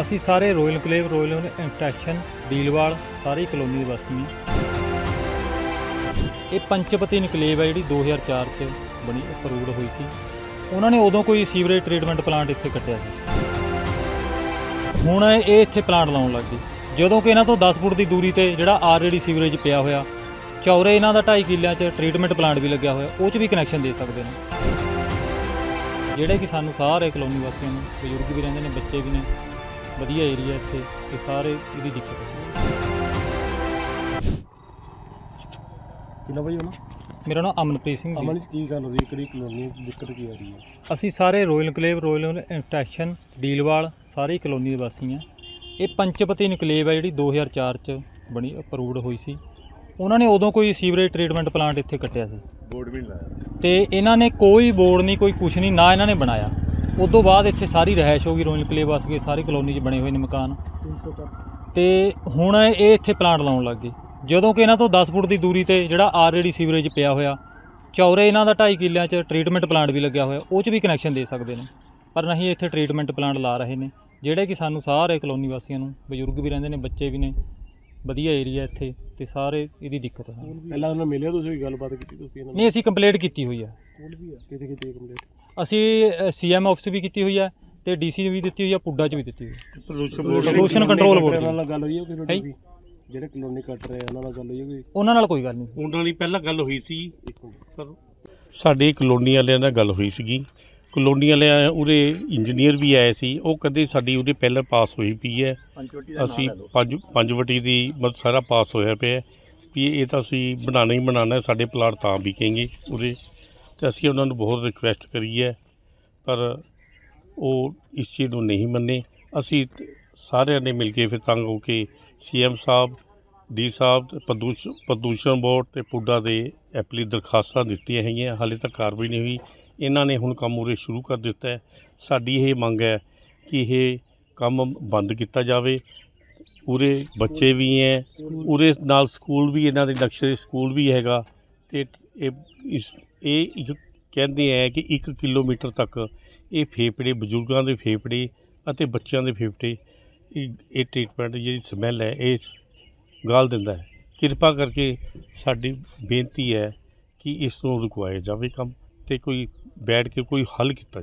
ਅਸੀਂ ਸਾਰੇ royal enclave royal interaction ਡੀਲਵਾਲ ਸਾਰੀ ਕਲੋਨੀ ਦੇ ਵਾਸੀ ਇਹ ਪੰਚਪਤੀ ਇਨਕਲੇਵ ਹੈ ਜਿਹੜੀ 2004 ਚ ਬਣੀ ਅਪਰੂਵਡ ਹੋਈ ਸੀ। ਉਹਨਾਂ ਨੇ ਉਦੋਂ ਕੋਈ ਸੀਵਰੇਜ ਟ੍ਰੀਟਮੈਂਟ ਪਲਾਂਟ ਇੱਥੇ ਕੱਟਿਆ ਸੀ। ਹੁਣ ਇਹ ਇੱਥੇ ਪਲਾਂਟ ਲਾਉਣ ਲੱਗ ਗਏ। ਜਦੋਂ ਕਿ ਇਹਨਾਂ ਤੋਂ 10 ਫੁੱਟ ਦੀ ਦੂਰੀ ਤੇ ਜਿਹੜਾ ਆਲਰੇਡੀ ਸੀਵਰੇਜ ਪਿਆ ਹੋਇਆ, ਚੌਰੇ ਇਹਨਾਂ ਦਾ 2.5 ਕਿੱਲਿਆਂ 'ਚ ਟ੍ਰੀਟਮੈਂਟ ਪਲਾਂਟ ਵੀ ਲੱਗਿਆ ਹੋਇਆ, ਉਹ 'ਚ ਵੀ ਕਨੈਕਸ਼ਨ ਦੇ ਸਕਦੇ ਨੇ। ਜਿਹੜੇ ਕਿ ਸਾਨੂੰ ਸਾਰੇ ਕਲੋਨੀ ਵਾਸੀਆਂ ਨੂੰ ਬਜ਼ੁਰਗ ਵੀ ਰਹਿੰਦੇ ਨੇ, ਬੱਚੇ ਵੀ ਨੇ ਵਧੀਆ ਏਰੀਆ ਇੱਥੇ ਤੇ ਸਾਰੇ ਇਹਦੀ ਦਿੱਕਤ ਹੈ। ਕਿੰਨਾ ਭਾਈ ਹੋਣਾ ਮੇਰਾ ਨਾਮ ਅਮਨਪ੍ਰੀਤ ਸਿੰਘ ਅਮਨ ਜੀ ਕੀ ਗੱਲ ਹੋ ਰਹੀ ਕਿਹੜੀ ਕਲੋਨੀ ਦਿੱਕਤ ਕੀ ਆ ਰਹੀ ਹੈ? ਅਸੀਂ ਸਾਰੇ ਰੋਇਲ ਇਨਕਲੇਵ ਰੋਇਲ ਇੰਟਰੈਕਸ਼ਨ ਡੀਲਵਾਲ ਸਾਰੀ ਕਲੋਨੀ ਦੇ ਵਾਸੀ ਹਾਂ। ਇਹ ਪੰਚਪਤੀ ਇਨਕਲੇਵ ਹੈ ਜਿਹੜੀ 2004 ਚ ਬਣੀ ਅਪਰੂਵਡ ਹੋਈ ਸੀ। ਉਹਨਾਂ ਨੇ ਉਦੋਂ ਕੋਈ ਸੀਵਰੇਜ ਟ੍ਰੀਟਮੈਂਟ ਪਲਾਂਟ ਇੱਥੇ ਕੱਟਿਆ ਸੀ। ਬੋਰਡ ਵੀ ਲਾਇਆ। ਤੇ ਇਹਨਾਂ ਨੇ ਕੋਈ ਬੋਰਡ ਨਹੀਂ ਕੋਈ ਕੁਛ ਨਹੀਂ ਨਾ ਇਹਨਾਂ ਨੇ ਬਣਾਇਆ। ਉਸ ਤੋਂ ਬਾਅਦ ਇੱਥੇ ਸਾਰੀ ਰਹਿائش ਹੋ ਗਈ ਰੋਇਲ ਕਲੇ ਵਸ ਗਏ ਸਾਰੀ ਕਲੋਨੀ 'ਚ ਬਣੇ ਹੋਏ ਨੇ ਮਕਾਨ। ਤੇ ਹੁਣ ਇਹ ਇੱਥੇ ਪਲਾਂਟ ਲਾਉਣ ਲੱਗ ਗਏ। ਜਦੋਂ ਕਿ ਇਹਨਾਂ ਤੋਂ 10 ਫੁੱਟ ਦੀ ਦੂਰੀ ਤੇ ਜਿਹੜਾ ਆਲਰੇਡੀ ਸੀਵਰੇਜ ਪਿਆ ਹੋਇਆ ਚੌਰੇ ਇਹਨਾਂ ਦਾ 2.5 ਕਿੱਲਿਆਂ 'ਚ ਟ੍ਰੀਟਮੈਂਟ ਪਲਾਂਟ ਵੀ ਲੱਗਿਆ ਹੋਇਆ ਉਹ 'ਚ ਵੀ ਕਨੈਕਸ਼ਨ ਦੇ ਸਕਦੇ ਨੇ। ਪਰ ਨਹੀਂ ਇੱਥੇ ਟ੍ਰੀਟਮੈਂਟ ਪਲਾਂਟ ਲਾ ਰਹੇ ਨੇ। ਜਿਹੜੇ ਕਿ ਸਾਨੂੰ ਸਾਰੇ ਕਲੋਨੀ ਵਾਸੀਆਂ ਨੂੰ ਬਜ਼ੁਰਗ ਵੀ ਰਹਿੰਦੇ ਨੇ ਬੱਚੇ ਵੀ ਨੇ ਵਧੀਆ ਏਰੀਆ ਇੱਥੇ ਤੇ ਸਾਰੇ ਇਹਦੀ ਦਿੱਕਤ ਹੈ। ਪਹਿਲਾਂ ਉਹਨਾਂ ਮਿਲਿਆ ਤੁਸੀਂ ਗੱਲਬਾਤ ਕੀਤੀ ਤੁਸੀਂ ਇਹਨਾਂ ਨਹੀਂ ਅਸੀਂ ਕੰਪਲੀਟ ਕੀਤੀ ਹੋਈ ਆ ਕਿਤੇ ਕਿਤੇ ਕੰਪਲੀਟ? ਅਸੀਂ ਸੀਐਮ ਆਫਿਸ ਵੀ ਕੀਤੀ ਹੋਈ ਹੈ ਤੇ ਡੀਸੀ ਵੀ ਦਿੱਤੀ ਹੋਈ ਹੈ ਪੁੱਡਾ 'ਚ ਵੀ ਦਿੱਤੀ ਹੋਈ ਹੈ। ਪ੍ਰਦੂਸ਼ਣ board ਦੀ। ਨਾਲ ਗੱਲ ਹੋਈ ਹੈ? ਤੁਹਾਡੀ ਵੀ? ਜਿਹੜੇ ਕਲੋਨੀ ਕੱਟ ਰਹੇ ਆ, ਉਹਨਾਂ ਨਾਲ ਗੱਲ ਹੋਈ ਹੈ ਕੋਈ? ਉਹਨਾਂ ਨਾਲ ਕੋਈ ਗੱਲ ਨਹੀਂ। ਉਹਨਾਂ ਦੀ ਪਹਿਲਾਂ ਗੱਲ ਹੋਈ ਸੀ। ਮਿੰਟ ਸਾਡੇ ਕਲੋਨੀ ਵਾਲਿਆਂ ਨਾਲ ਗੱਲ ਹੋਈ ਸੀਗੀ। ਕਲੋਨੀ ਵਾਲਿਆਂ ਉਰੇ ਇੰਜੀਨੀਅਰ ਵੀ ਆਏ ਸੀ। ਉਹ ਕਹਿੰਦੇ ਸਾਡੀ ਉਹਦੇ ਪਹਿਲਾਂ ਪਾਸ ਹੋਈ ਪਈ ਹੈ। ਅਸੀਂ ਪੰਜ ਪੰਜ ਵਟੀ ਦੀ ਮਤਲਬ ਸਾਰਾ ਪਾਸ ਹੋਇਆ ਪਿਆ ਹੈ। ਵੀ ਇਹ ਤਾਂ ਅਸੀਂ ਬਣਾਉਣਾ ਹੀ ਬਣਾਉਣਾ ਹੈ, ਸਾਡੇ ਪਲਾਟ ਤਾਂ ਵਿਕੇਂਗੇ ਉਰੇ। ਤੇ ਅਸੀਂ ਉਹਨਾਂ ਨੂੰ ਬਹੁਤ ਰਿਕੁਐਸਟ ਕਰੀ ਹੈ, ਪਰ ਉਹ ਇਸ ਚੀਜ਼ ਨੂੰ ਨਹੀਂ ਮੰਨੇ। ਅਸੀਂ ਸਾਰਿਆਂ ਨੇ ਮਿਲ ਕੇ ਫਿਰ ਤੰਗ ਹੋ ਕੇ ਸੀਐਮ ਸਾਹਿਬ, ਡੀ ਸਾਹਿਬ ਤੇ ਪ੍ਰਦੂਸ਼, ਪ੍ਰਦੂਸ਼ਣ ਬੋਰਡ ਤੇ ਪੁੱਡਾ ਦੇ ਐਪਲੀ ਦਰਖਾਸਤਾਂ ਦਿੱਤੀਆਂ ਹੈਗੀਆਂ, ਹਾਲੇ ਤੱਕ ਕਾਰਵਾਈ ਨਹੀਂ ਹੋਈ। ਇਹਨਾਂ ਨੇ ਹੁਣ ਕੰਮ ਉਰੇ ਸ਼ੁਰੂ ਕਰ ਦਿੱਤਾ ਹੈ। ਸਾਡੀ ਇਹ ਮੰਗ ਹੈ ਕਿ ਇਹ ਕੰਮ ਬੰਦ ਕੀਤਾ ਜਾਵੇ। ਉਰੇ ਬੱਚੇ ਵੀ ਹੈ, ਉਰੇ ਨਾਲ ਸਕੂਲ ਵੀ, ਇਹਨਾਂ ਦੇ ਨਕਸ਼ੇ ਸਕੂਲ ਵੀ ਹੈਗਾ ਤੇ ਇਹ ਇਸ, ਇਹ ਇੱਕ ਕਹਿੰਦੇ ਹੈ ਕਿ 1 ਕਿਲੋਮੀਟਰ ਤੱਕ ਇਹ ਫੇਫੜੇ, ਬਜ਼ੁਰਗਾਂ ਦੇ ਫੇਫੜੇ ਅਤੇ ਬੱਚਿਆਂ ਦੇ ਫੇਫੜੇ, ਇਹ ਇਹ ਟ੍ਰੀਟਮੈਂਟ ਜਿਹੜੀ ਸਮੈਲ ਹੈ, ਇਹ ਗਾਲ ਦਿੰਦਾ ਹੈ। ਕਿਰਪਾ ਕਰਕੇ ਸਾਡੀ ਬੇਨਤੀ ਹੈ ਕਿ ਇਸ ਨੂੰ ਰੁਕਵਾਇਆ ਜਾਵੇ ਕੰਮ ਤੇ ਕੋਈ ਬੈਠ ਕੇ ਕੋਈ ਹੱਲ ਕੀਤਾ